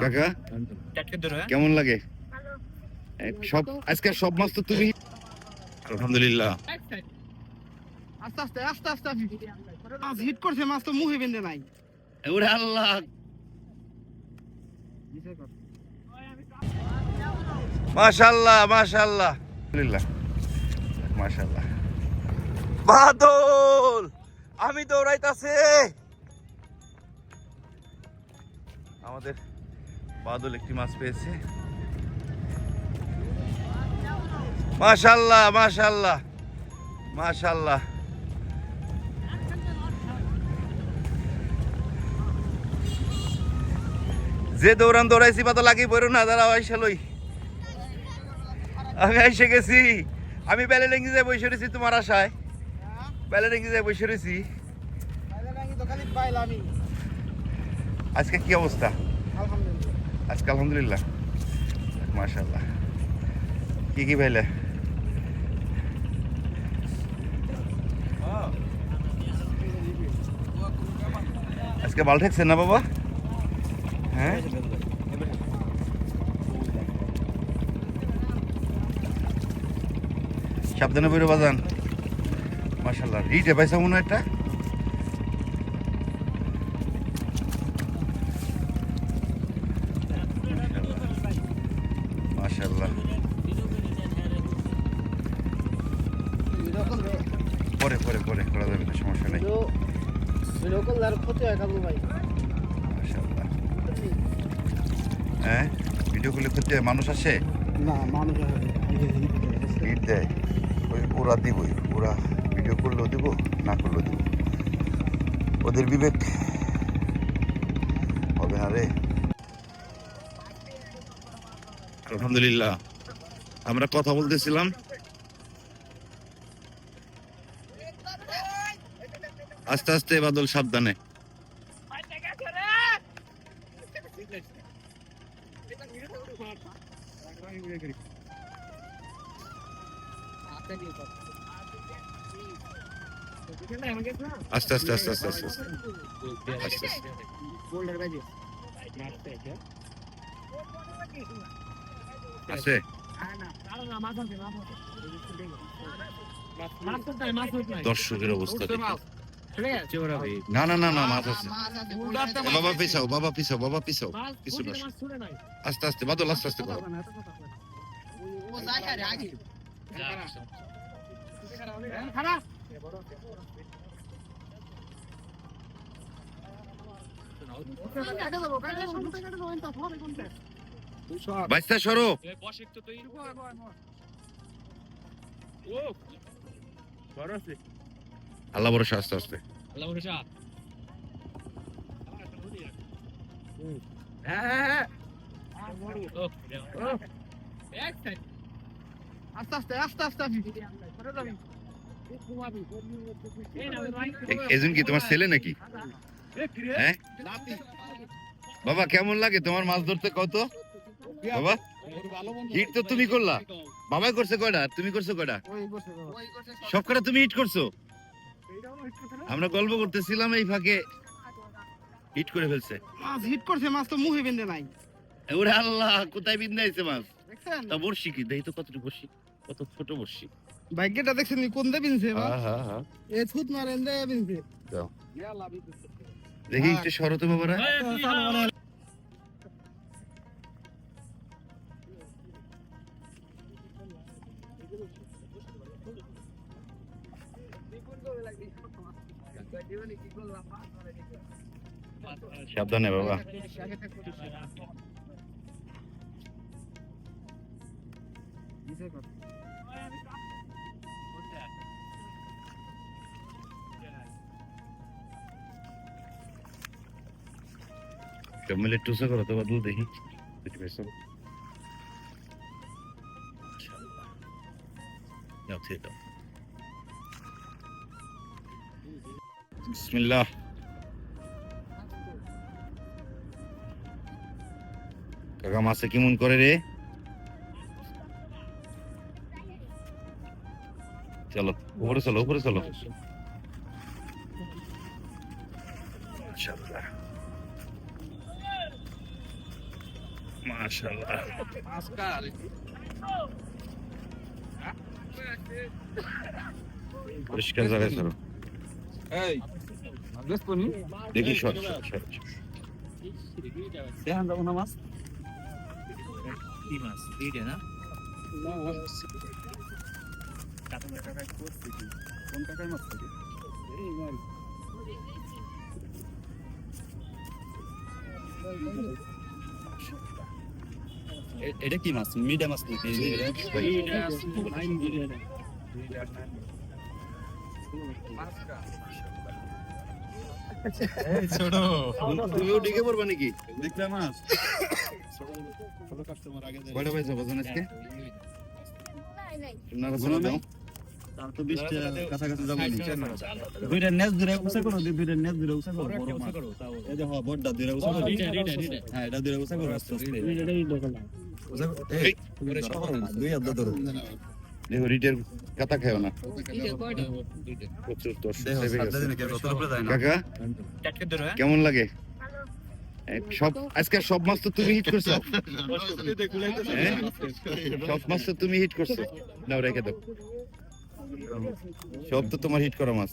কাকা, কেমন লাগে? সব, আজকে সব মাছ তো তুমি আলহামদুলিল্লাহ। আস্তে আস্তে আস্তে আস্তে মাছ হিট করছে মাছ তো মুখে বেঁধে নাই ওরে আল্লাহ মাশাআল্লাহ আলহামদুলিল্লাহ মাশাআল্লাহ বাদল! আমি দৌড়াইতাছে। আমাদের বাদল একটি মাছ পেয়েছে। মাশাআল্লাহ মাশাআল্লাহ মাশাআল্লাহ যে দৌড়ান দৌড়াইছি বা তো লাগি বইরো না, দাঁড়াও, আইসা লই। আমি আইসে গেছি, আমি বেলে লেঙ্গি যায় বসে রয়েছি তোমার আশায়। বেলে লেঙ্গি যায় বসে রয়েছি আজকে কি অবস্থা? আজকে আলহামদুলিল্লাহ। মাশাল্লাহ কি কি পাইলে? আজকে বাল ঠেকছে না বাবা? হ্যাঁ? সাবধানে বেরো বাজান। মাশাল্লাহ রিটে পাইছা মনে একটা পরে পরে পরে করা যাবে না সমস্যা নেই। হয় হ্যাঁ ভিডিও করলে ক্ষতি হয় মানুষ আসে? না মানুষ হিট দেয়। ওই ওরা দিবই ওরা ভিডিও করলেও দেবো, না করলেও দেবো। ওদের বিবেক হবে না রে। আলহামদুলিল্লাহ। আমরা কথা বলতেছিলাম। আস্তে আস্তে বাদল সাবধানে। আস্তে আস্তে আস্তে আস্তে আস্তে আস্তে। আস্তে দর্শকের অবস্থা না না না না মাছ আছে। বাবা পিসাও বাবা পিসাও বাবা পিসাও কিছু না আস্তে আস্তে বাদল আস্তে আস্তে করো। খারাপ বাইসটা সরো। আল্লাহ বড় আছে। আল্লাহ হ্যাঁ, হ্যাঁ, হ্যাঁ। আস্তে আস্তে। আস্তে আস্তে আস্তে আস্তে। এজন কি তোমার ছেলে নাকি? হ্যাঁ? বাবা কেমন লাগে? তোমার মাছ ধরতে কত? বাবা হিট তো তুমি করলা। বাবাই করছে কয়টা? তুমি করছ কয়টা। সব কটা তুমি হিট করছ? আমরা গল্প করতেছিলাম এই ফাঁকে। হিট করে ফেলছে। মাছ হিট করছে মাছ তো মুখে বেঁধে নাই। ওরে আল্লাহ কোথায় বিন্দাইছে মাছ? তা বর্ষি কি? তো কতটুকু বর্ষি কত ছোট বর্ষি ভাগ্যটা দেখছেন নি? কোন দে বিনছে বা হ্যাঁ হ্যাঁ। এ ছুট মারেন দে বিনছে। দেখি একটু সরো তো বাবারা সাবধানে বাবা। সব মিলে টুসা করো তো বাদল দেখি বিসমিল্লাহ কাকা মাছে কেমন করে রে চলো উপরে চলো উপরে চলো মাশাআল্লাহ মাশাআল্লাহ। পরিষ্কার জায়গায় ছাড়ো এই দেখি সর। দেখান যাব না মাছ কি মাছ এইটা না? কোন টাকার মাছ থাকে এটা কি মাছ? মিডা মাছ নাকি? ছোট। তুমিও ডেকে পড়বা নাকি? দেখলে মাছ। কয়টা পাইছো বাজান আজকে? আপনারা বলে দাও। বড় মাছ। দেখো হ্যাঁ রিটের কাতা খাও না। প্রচুর কাকা কেমন লাগে? সব আজকে সব মাছ তো তুমি হিট করছ। হ্যাঁ? সব মাছ তো তুমি হিট করছ। নাও রেখে দাও। সব তো তোমার হিট করা মাছ।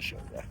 মাশাআল্লাহ